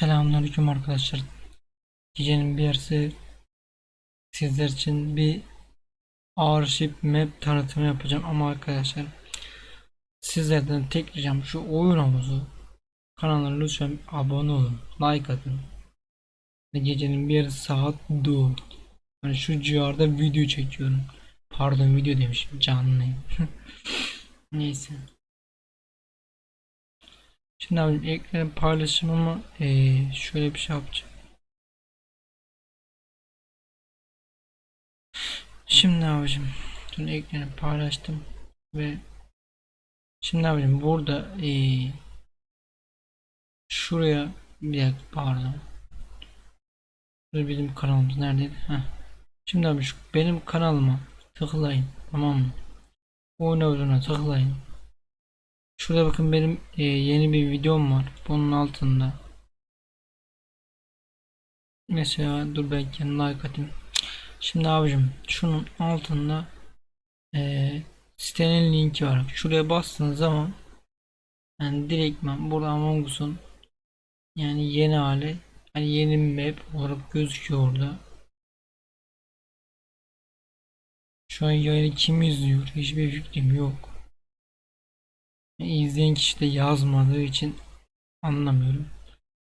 Selamünaleyküm arkadaşlar. Gecenin bir yarısı sizler için bir Airship Map tanıtımı yapacağım ama arkadaşlar sizlerden tek ricam şu oyun havuzu kanalına lütfen abone olun, like atın. Gecenin bir yarısı saat 4. Hani şu civarda video çekiyorum. Pardon video demişim canlı. Neyse. Şimdi abi ekran paylaşımımı eee, şöyle bir şey yapacağım. Şimdi abicim dün ekranı paylaştım ve şimdi abicim burada eee, şuraya bir dakika pardon. Şurada bizim kanalımız neredeydi? Heh. Şimdi abi şu benim kanalıma tıklayın tamam mı? Oyun havuzuna tıklayın. Şurada bakın benim e, yeni bir videom var. Bunun altında. Mesela dur ben kendi like atayım. Şimdi abicim şunun altında e, sitenin linki var. Şuraya bastığınız zaman yani direktmen burada Among Us'un yani yeni hali yani yeni map olarak gözüküyor orada. Şu an yayını kim izliyor? Hiçbir fikrim yok. İzleyen kişi de yazmadığı için anlamıyorum.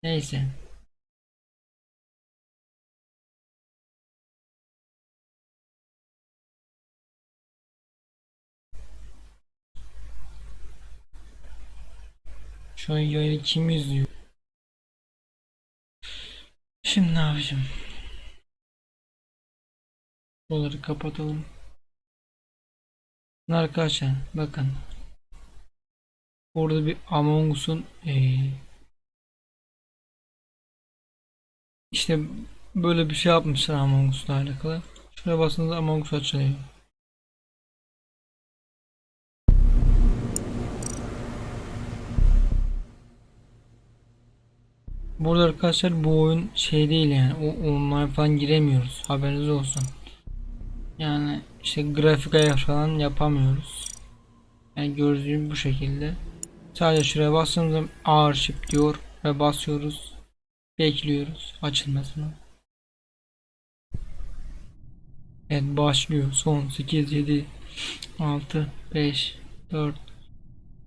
Neyse. Şu yayını kim izliyor? Şimdi ne yapacağım? Buraları kapatalım. Arkadaşlar bakın. Orada bir Among Us'un eee, işte böyle bir şey yapmışlar Among Us'la alakalı. Şuraya bastığınızda Among Us açılıyor. Burada arkadaşlar bu oyun şey değil yani o online falan giremiyoruz haberiniz olsun. Yani işte grafik ayar falan yapamıyoruz. Yani gördüğünüz bu şekilde. Sadece şuraya bastığımız zaman Arşiv diyor ve basıyoruz. Bekliyoruz açılmasını. Evet başlıyor. Son 8 7 6 5 4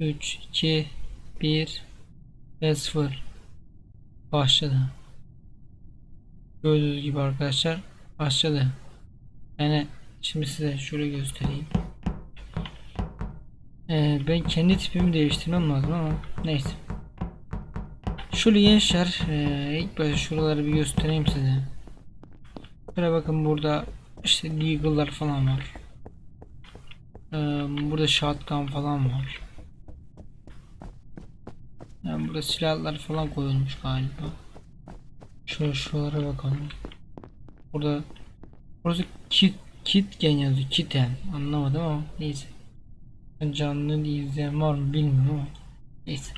3 2 1 ve 0 başladı. Gördüğünüz gibi arkadaşlar başladı. Yani şimdi size şöyle göstereyim. Ee, ben kendi tipimi değiştirmem lazım ama neyse. Şöyle gençler ee, ilk başta şuraları bir göstereyim size. Şöyle bakın burada işte legal'lar falan var. Ee, burada shotgun falan var. Yani burada silahlar falan koyulmuş galiba. Şöyle şuralara bakalım. Burada burası kit kitgen yazıyor. Kiten anlamadım ama neyse. Canlı izleyen var mı bilmiyorum neyse.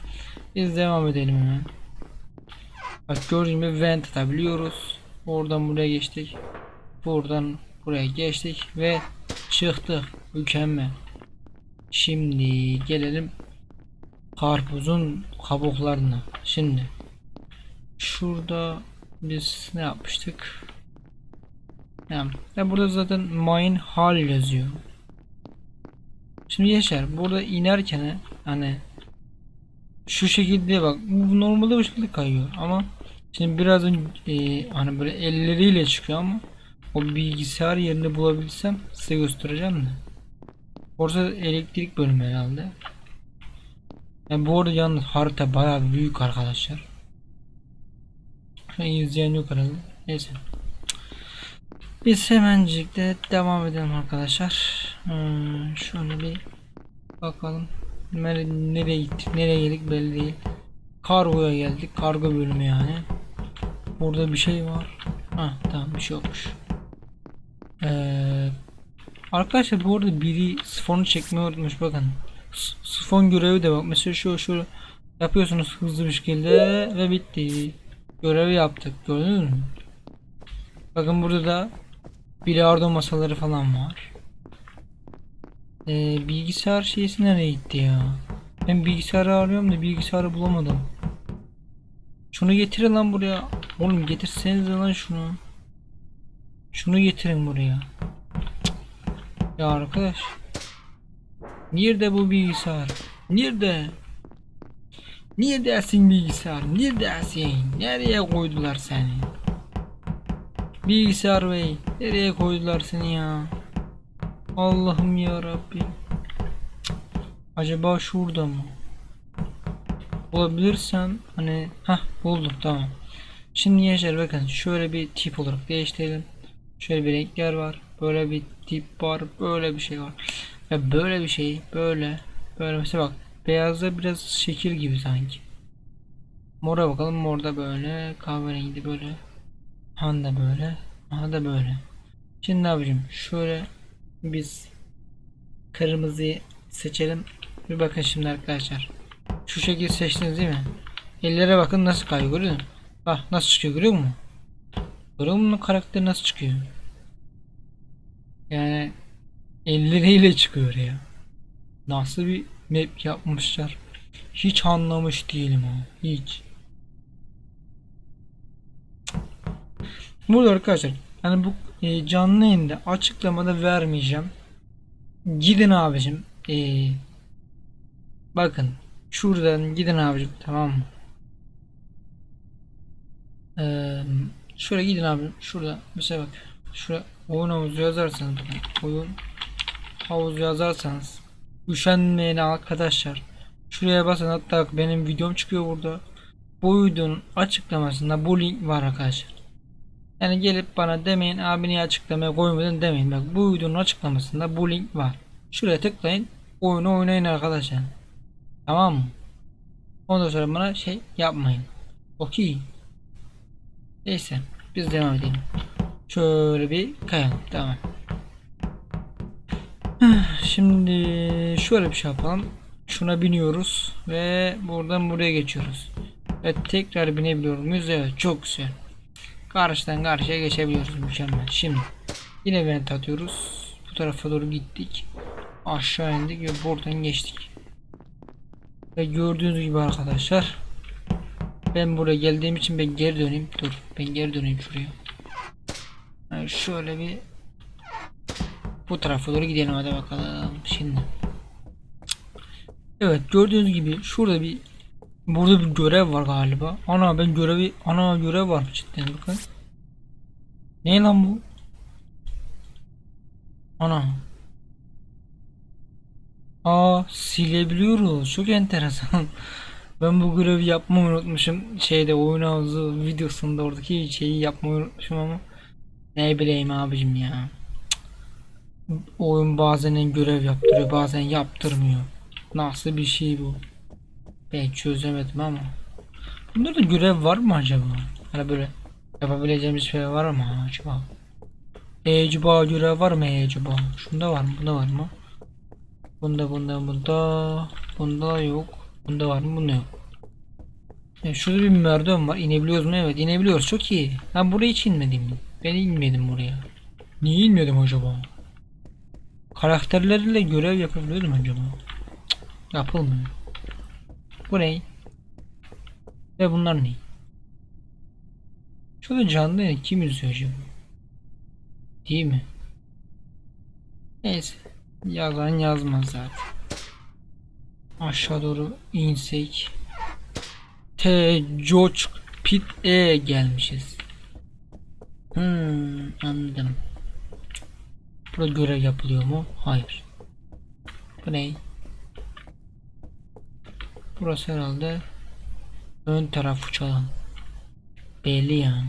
Biz devam edelim hemen. Bak gördüğünüz gibi vent atabiliyoruz. Oradan buraya geçtik. Buradan buraya geçtik ve çıktık. Mükemmel. Şimdi gelelim karpuzun kabuklarına. Şimdi şurada biz ne yapmıştık? Yani, ya burada zaten mine hal yazıyor. Şimdi Yaşar burada inerken hani şu şekilde bak normalde bu şekilde kayıyor ama şimdi birazdan e, hani böyle elleriyle çıkıyor ama o bilgisayar yerini bulabilsem size göstereceğim de. Orada elektrik bölümü herhalde. Yani bu arada yalnız harita bayağı büyük arkadaşlar. Şu an izleyen yok herhalde. Neyse. Biz hemencikte devam edelim arkadaşlar. Hmm, şöyle bir bakalım. Nereye gittik, nereye geldik belli değil. Kargoya geldik. Kargo bölümü yani. Burada bir şey var. Ha tamam bir şey olmuş. Ee, arkadaşlar bu arada biri sifonu çekmeyi unutmuş bakın. S- Sifon görevi de bak. Mesela şu şu yapıyorsunuz hızlı bir şekilde ve bitti. Görevi yaptık. Gördünüz mü? Bakın burada da bilardo masaları falan var. Ee, bilgisayar şeysi nereye gitti ya? Ben bilgisayarı arıyorum da bilgisayarı bulamadım. Şunu getirin lan buraya. Oğlum getirsenize lan şunu. Şunu getirin buraya. Ya arkadaş. Nerede bu bilgisayar? Nerede? Neredesin bilgisayar? Neredesin? Nereye koydular seni? Bilgisayar bey, nereye koydular seni ya? Allah'ım ya Rabbim. Acaba şurada mı? Bulabilirsem hani ha buldum tamam. Şimdi gençler bakın şöyle bir tip olarak değiştirelim. Şöyle bir renkler var. Böyle bir tip var. Böyle bir şey var. Ve böyle bir şey böyle böyle mesela bak beyazda biraz şekil gibi sanki. Mora bakalım morda böyle kahverengi de böyle. Han da böyle. Aha da böyle. Şimdi yapacağım? Şöyle biz kırmızıyı seçelim. Bir bakın şimdi arkadaşlar. Şu şekilde seçtiniz değil mi? Ellere bakın nasıl kayıyor görüyor musun? Bak nasıl çıkıyor görüyor musun? Görüyor musun karakter nasıl çıkıyor? Yani elleriyle çıkıyor ya. Nasıl bir map yapmışlar? Hiç anlamış değilim ha. Hiç. Burada arkadaşlar hani bu e, canlı yayında açıklamada vermeyeceğim. Gidin abicim. E, bakın şuradan gidin abicim tamam mı? E, şöyle gidin abicim. Şurada mesela bak. Şuraya oyun havuzu yazarsanız. Oyun havuzu yazarsanız üşenmeyin arkadaşlar. Şuraya basın hatta benim videom çıkıyor burada. Bu videonun açıklamasında bu link var arkadaşlar. Yani gelip bana demeyin abi niye açıklamaya koymadın demeyin. Bak bu videonun açıklamasında bu link var. Şuraya tıklayın. Oyunu oynayın arkadaşlar. Tamam mı? Ondan sonra bana şey yapmayın. Okey. Neyse biz devam edelim. Şöyle bir kayalım. Tamam. Şimdi şöyle bir şey yapalım. Şuna biniyoruz ve buradan buraya geçiyoruz. Ve tekrar binebiliyorum. Müze çok güzel. Karşıdan karşıya geçebiliyoruz mükemmel. Şimdi yine vent atıyoruz. Bu tarafa doğru gittik. Aşağı indik ve buradan geçtik. Ve gördüğünüz gibi arkadaşlar ben buraya geldiğim için ben geri döneyim. Dur ben geri döneyim şuraya. Yani şöyle bir bu tarafa doğru gidelim hadi bakalım şimdi. Evet gördüğünüz gibi şurada bir burada bir görev var galiba. Ana ben görevi ana görev var cidden bakın. Ne lan bu? Ana. Aa silebiliyoruz. Çok enteresan. Ben bu görevi yapmayı unutmuşum. Şeyde oyun havuzu videosunda oradaki şeyi yapmayı unutmuşum ama ne bileyim abicim ya. Cık. Oyun bazen görev yaptırıyor bazen yaptırmıyor. Nasıl bir şey bu? Ben çözemedim ama. Bunda da görev var mı acaba? Hani böyle yapabileceğimiz şey var mı acaba? Acaba görev var mı acaba? Şunda var mı? Bunda var mı? Bunda bunda bunda bunda yok. Bunda var mı? Bunda yok. E, şurada bir merdiven var. İnebiliyoruz mu? Evet inebiliyoruz. Çok iyi. Ben buraya hiç inmedim. Ben inmedim buraya. Niye inmedim acaba? Karakterlerle görev yapabiliyordum acaba? Cık, Yapılmıyor. Bu ne? Ve bunlar ne? Şurada canlı kim izliyor acaba? Değil mi? Neyse. Yazan yazmaz zaten. Aşağı doğru insek. T George Pit E gelmişiz. Hmm, anladım. Burada görev yapılıyor mu? Hayır. Bu ne? Burası herhalde ön taraf uçalan. Belli yani.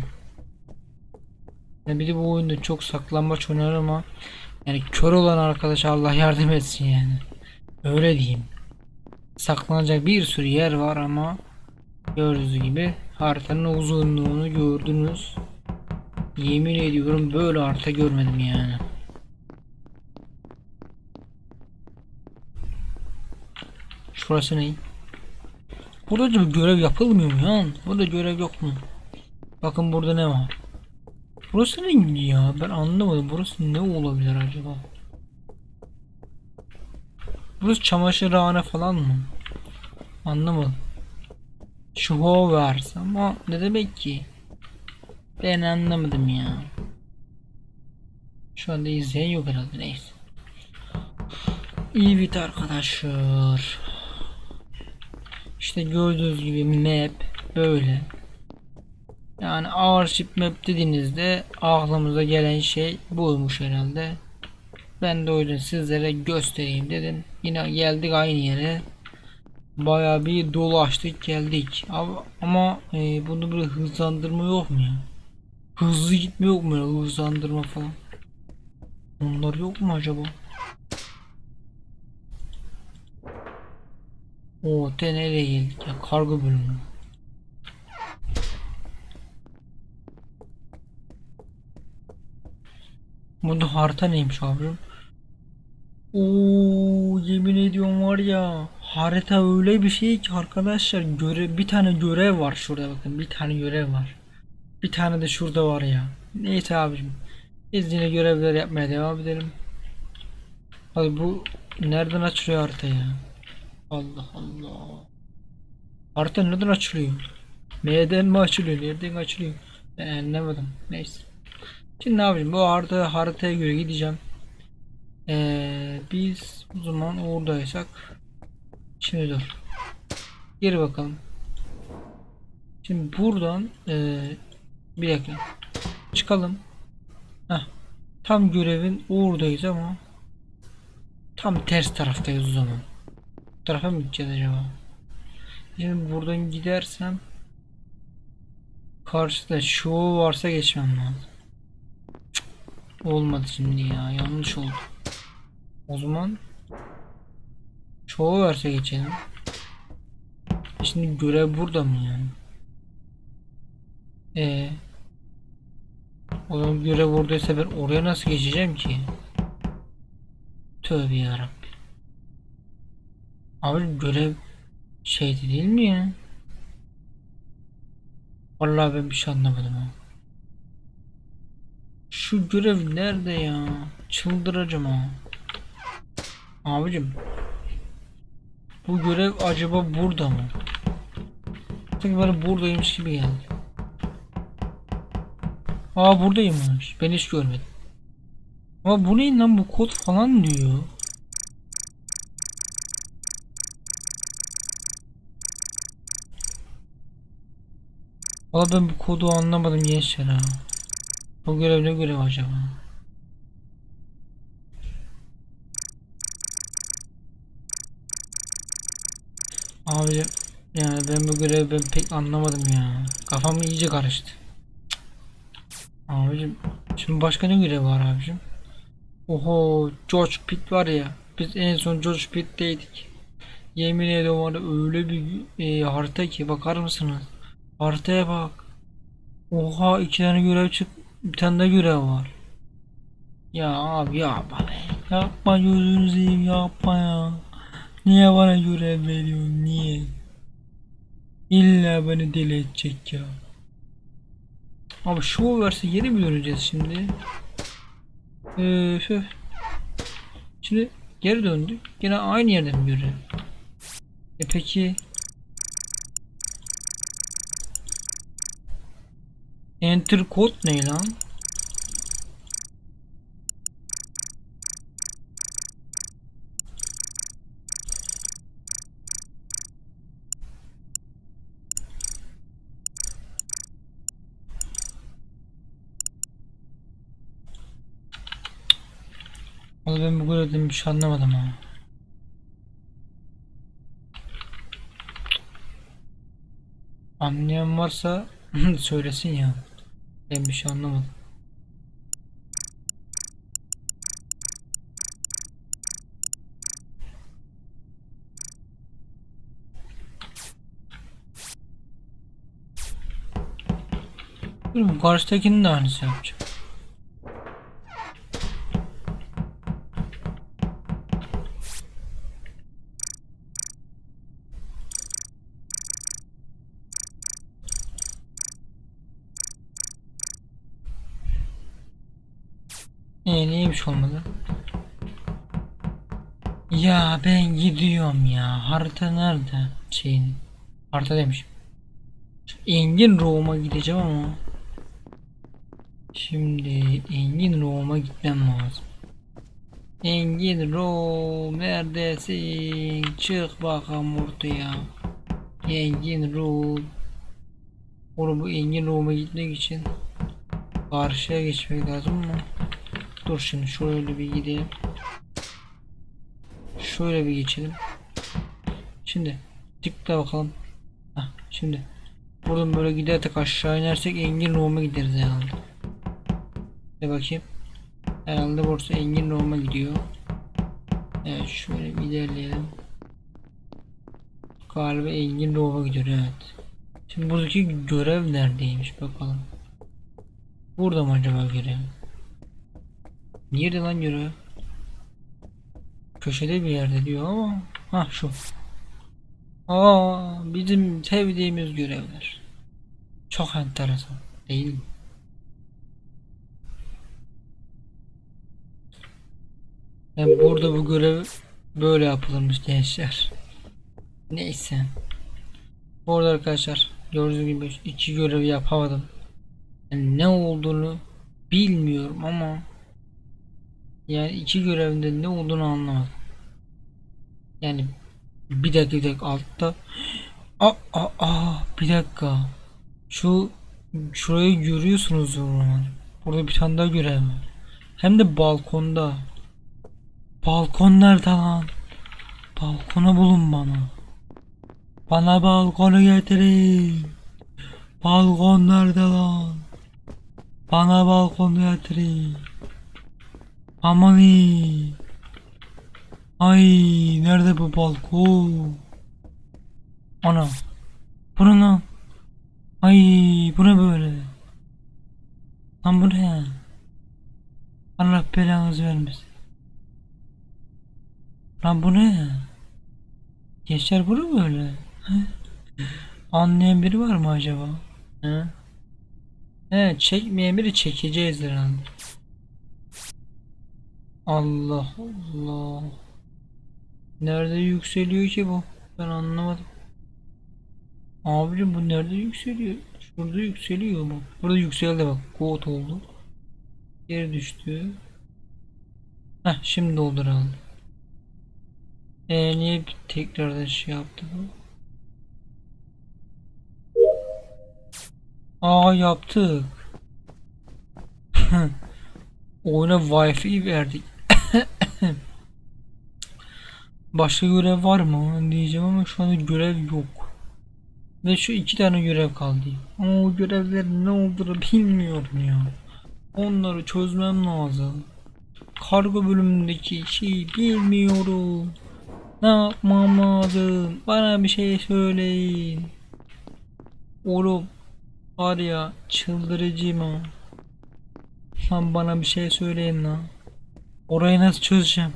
Yani bir de bu oyunda çok saklambaç oynar ama yani kör olan arkadaş Allah yardım etsin yani. Öyle diyeyim. Saklanacak bir sürü yer var ama gördüğünüz gibi haritanın uzunluğunu gördünüz. Yemin ediyorum böyle harita görmedim yani. Şurası ne? Burada acaba görev yapılmıyor mu ya? Burada görev yok mu? Bakın burada ne var? Burası ne ya? Ben anlamadım. Burası ne olabilir acaba? Burası çamaşırhane falan mı? Anlamadım. Schowers ama ne demek ki? Ben anlamadım ya. Şu anda izleyen yok herhalde neyse. İyi bit arkadaşlar. İşte gördüğünüz gibi map böyle. Yani Airship map dediğinizde aklımıza gelen şey buymuş herhalde. Ben de o yüzden sizlere göstereyim dedim. Yine geldik aynı yere. Bayağı bir dolaştık geldik. Ama, ama e, bunu böyle hızlandırma yok mu ya? Hızlı gitme yok mu ya? Hızlandırma falan. Onlar yok mu acaba? O te nereye geldik ya? Kargo bölümü. Bunda harita neymiş abim? Oo yemin ediyorum var ya harita öyle bir şey ki arkadaşlar göre bir tane görev var şurada bakın bir tane görev var. Bir tane de şurada var ya. Neyse abicim. Biz yine görevler yapmaya devam edelim. Hadi bu nereden açılıyor harita ya? Allah Allah. Harita nereden açılıyor? M'den mi açılıyor? Nereden açılıyor? Ben anlamadım. Neyse. Şimdi ne yapayım? Bu harita haritaya göre gideceğim. Ee, biz o zaman oradaysak şimdi dur. Geri bakalım. Şimdi buradan ee, bir dakika. Çıkalım. Heh. Tam görevin oradayız ama tam ters taraftayız o zaman. Bu tarafa mı gideceğiz acaba? Şimdi buradan gidersem karşıda şu varsa geçmem lazım. Olmadı şimdi ya yanlış oldu. O zaman çoğu verse geçelim. Şimdi görev burada mı yani? Ee, o zaman görev oradaysa ben oraya nasıl geçeceğim ki? Tövbe yarabbim. Abi görev şeydi değil mi ya? Vallahi ben bir şey anlamadım ha. Şu görev nerede ya? Çıldıracağım ha. Abicim. Bu görev acaba burada mı? Sanki bana buradaymış gibi geldi. Aa buradaymış. Ben hiç görmedim. Ama bu ne lan bu kod falan diyor. Valla ben bu kodu anlamadım gençler ha. Bu görev ne görev acaba? Abi yani ben bu görevi ben pek anlamadım ya. Kafam iyice karıştı. Abicim şimdi başka ne görev var abicim? Oho George Pitt var ya. Biz en son George Pitt'teydik. Yemin ediyorum öyle bir e, harita ki bakar mısınız? Haritaya bak. Oha iki tane görev çık. Bir tane de görev var. Ya abi yapma be. Yapma gözünü seveyim yapma ya. Niye bana görev veriyorsun niye? İlla beni deli edecek ya. Abi şu verse geri mi döneceğiz şimdi? Öf. Şimdi geri döndük. Yine aynı yerde mi? E peki Enter kod ne lan? Vallahi ben bu görevden bir şey anlamadım ha. Anlayan varsa söylesin ya. Ben bir şey anlamadım. Karşıdakinin de aynısı yapacağım. Olmadı? Ya ben gidiyorum ya. Harita nerede? Şeyin. Harita demişim. Engin Room'a gideceğim ama. Şimdi Engin Room'a gitmem lazım. Engin Room neredesin? Çık bakalım ortaya. Engin Room. Oğlum bu Engin Room'a gitmek için karşıya geçmek lazım mı? Dur şimdi şöyle bir gidelim. Şöyle bir geçelim. Şimdi tıkla bakalım. Heh, şimdi buradan böyle gidersek aşağı inersek Engin Room'a gideriz herhalde. Bir bakayım. Herhalde burası Engin Room'a gidiyor. Evet şöyle bir ilerleyelim. Galiba Engin Room'a gidiyor evet. Şimdi buradaki görev neredeymiş bakalım. Burada mı acaba görev? Nerede lan görev? Köşede bir yerde diyor ama ha şu. Aa bizim sevdiğimiz görevler. Çok enteresan değil mi? Yani burada bu görev böyle yapılırmış gençler. Neyse. Bu arkadaşlar gördüğünüz gibi iki görevi yapamadım. Yani ne olduğunu bilmiyorum ama yani iki görevinde ne olduğunu anlamadım. Yani bir dakika bir dakika altta Aa, aa, bir dakika. Şu şurayı görüyorsunuz zaman. Burada bir tane daha görev var. Hem de balkonda. Balkon nerede lan? Balkonu bulun bana. Bana balkonu getirin. Balkon nerede lan? Bana balkonu getirin. Aman iyi. Ay nerede bu balkon? Ana. Bu ne? Ay bu ne böyle? Lan bu ne? Allah belanızı vermesin. Lan bu ne? Gençler bu ne böyle? Anlayan biri var mı acaba? He? He çekmeyen biri çekeceğiz herhalde. Allah Allah. Nerede yükseliyor ki bu? Ben anlamadım. Abicim bu nerede yükseliyor? Şurada yükseliyor bu. Burada yükseldi bak. Goat oldu. Geri düştü. Heh şimdi oldu herhalde. Ee, niye tekrardan şey yaptı bu? Aa yaptık. Oyuna wifi verdik. Başka görev var mı diyeceğim ama şu anda görev yok. Ve şu iki tane görev kaldı. Ama o görevlerin ne olduğunu bilmiyorum ya. Onları çözmem lazım. Kargo bölümündeki şeyi bilmiyorum. Ne yapmam lazım? Bana bir şey söyleyin. Oğlum var ya çıldırıcıyım ha. Lan bana bir şey söyleyin lan. Orayı nasıl çözeceğim?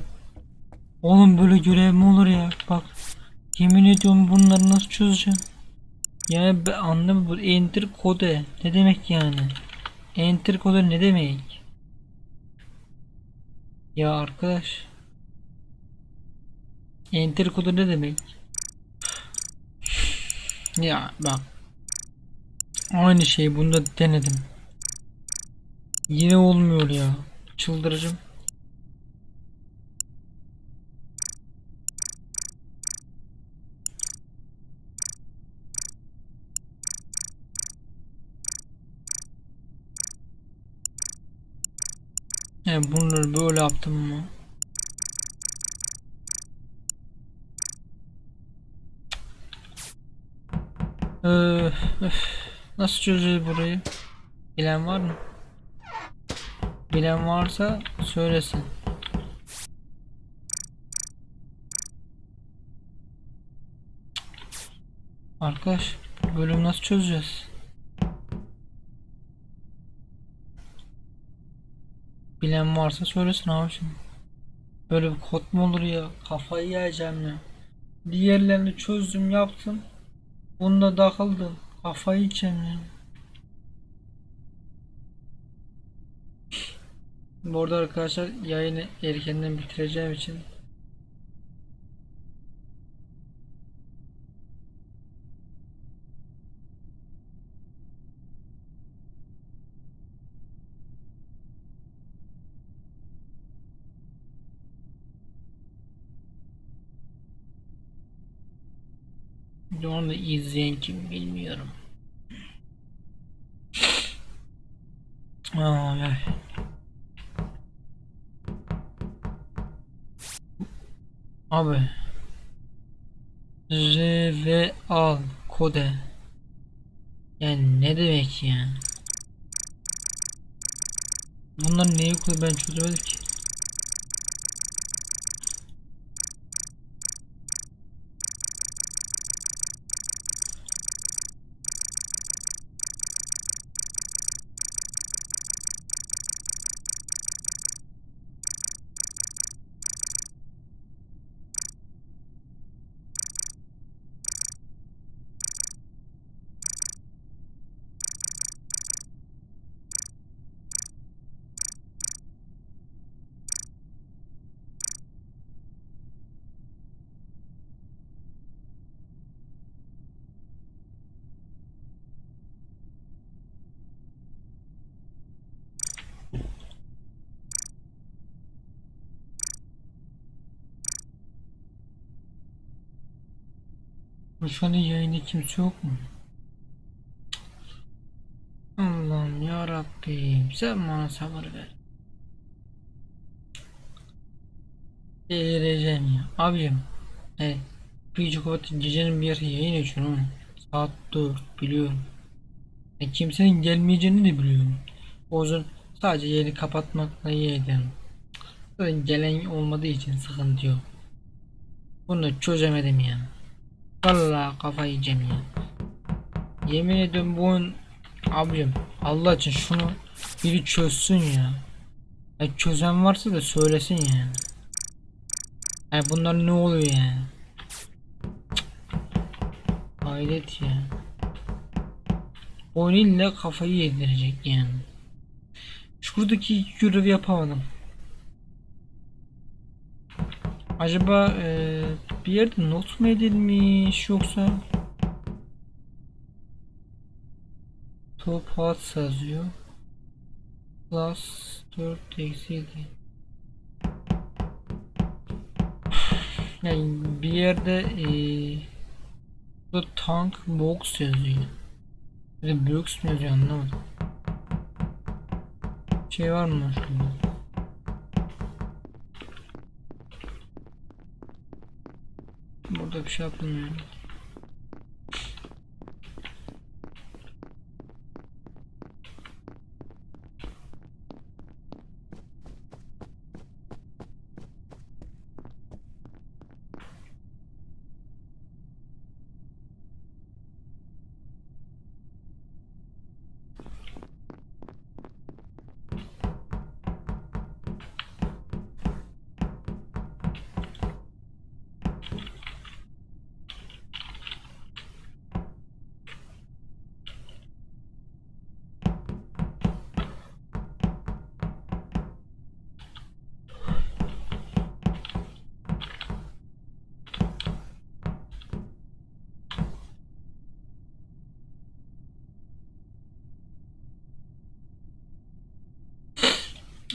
Oğlum böyle görev mi olur ya? Bak yemin ediyorum bunları nasıl çözeceğim? Yani ben anlamadım bu enter kode ne demek yani? Enter kode ne demek? Ya arkadaş Enter kodu ne demek? Ya bak Aynı şeyi bunda denedim Yine olmuyor ya Çıldıracağım Yani bunları böyle yaptım mı? Öf. Nasıl çözeceğiz burayı? Bilen var mı? Bilen varsa söylesin. Arkadaş, bölüm nasıl çözeceğiz? Bilen varsa söylesin abi şimdi. Böyle bir kod mu olur ya? Kafayı yiyeceğim ya. Diğerlerini çözdüm yaptım. Bunda takıldım. Kafayı yiyeceğim ya. Bu arada arkadaşlar yayını erkenden bitireceğim için Bir de onu izleyen kim bilmiyorum. Ay ay. Abi. Real kode. Yani ne demek yani? Bunlar neyi koyuyor ben çözemedim ki. An yayında kimse yok mu? Allah'ım ya Rabbim sen bana sabır ver. Delireceğim ya. Abicim. He. Büyücü Kubat'ın gecenin bir yarısı yayın açıyorum ama. Saat 4 biliyorum. E, kimsenin gelmeyeceğini de biliyorum. O yüzden sadece yeri kapatmakla. Zaten gelen olmadığı için sıkıntı yok. Bunu çözemedim ya. Vallahi kafayı yiyeceğim ya. Yemin ediyorum bu oyun abicim Allah için şunu biri çözsün ya. ya çözen varsa da söylesin yani. Ya bunlar ne oluyor yani? Hayret ya. Oyun illa kafayı yedirecek yani. Şuradaki görevi yapamadım. Acaba eee, bir yerde not mu edilmiş yoksa Top hot yazıyor. Plus 4 eksi 7. Yani bir yerde eee burada tank box yazıyor. Bir de box mu yazıyor anlamadım. Şey var mı şurada? Burada bir şey yapılmıyor.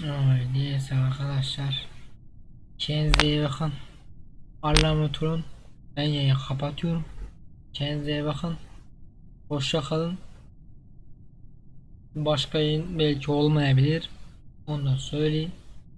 Ay neyse arkadaşlar. Kendinize iyi bakın. Allah'a emanet. Ben yayını kapatıyorum. Kendinize iyi bakın. Hoşça kalın. Başka yayın belki olmayabilir. Onu da söyleyeyim.